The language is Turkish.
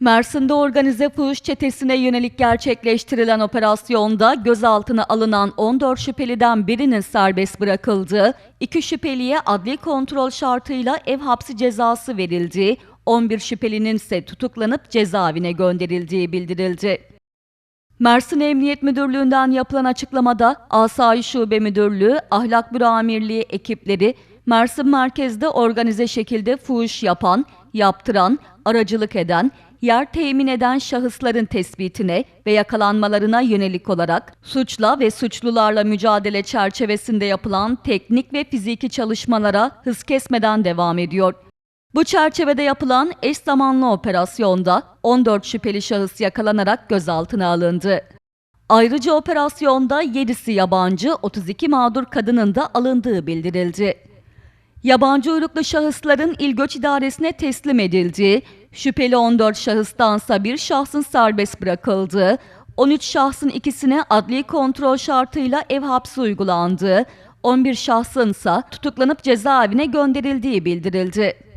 Mersin'de organize fuhuş çetesine yönelik gerçekleştirilen operasyonda gözaltına alınan 14 şüpheliden birinin serbest bırakıldığı, iki şüpheliye adli kontrol şartıyla ev hapsi cezası verildiği, 11 şüphelinin ise tutuklanıp cezaevine gönderildiği bildirildi. Mersin Emniyet Müdürlüğü'nden yapılan açıklamada Asayiş Şube Müdürlüğü, Ahlak Büro Amirliği ekipleri Mersin merkezde organize şekilde fuhuş yapan, yaptıran, aracılık eden, yer temin eden şahısların tespitine ve yakalanmalarına yönelik olarak suçla ve suçlularla mücadele çerçevesinde yapılan teknik ve fiziki çalışmalara hız kesmeden devam ediyor. Bu çerçevede yapılan eş zamanlı operasyonda 14 şüpheli şahıs yakalanarak gözaltına alındı. Ayrıca operasyonda 7'si yabancı, 32 mağdur kadının da alındığı bildirildi. Yabancı uyruklu şahısların İl Göç İdaresi'ne teslim edildiği, şüpheli 14 şahıstansa bir şahsın serbest bırakıldığı, 13 şahsın ikisine adli kontrol şartıyla ev hapsi uygulandığı, 11 şahsın tutuklanıp cezaevine gönderildiği bildirildi.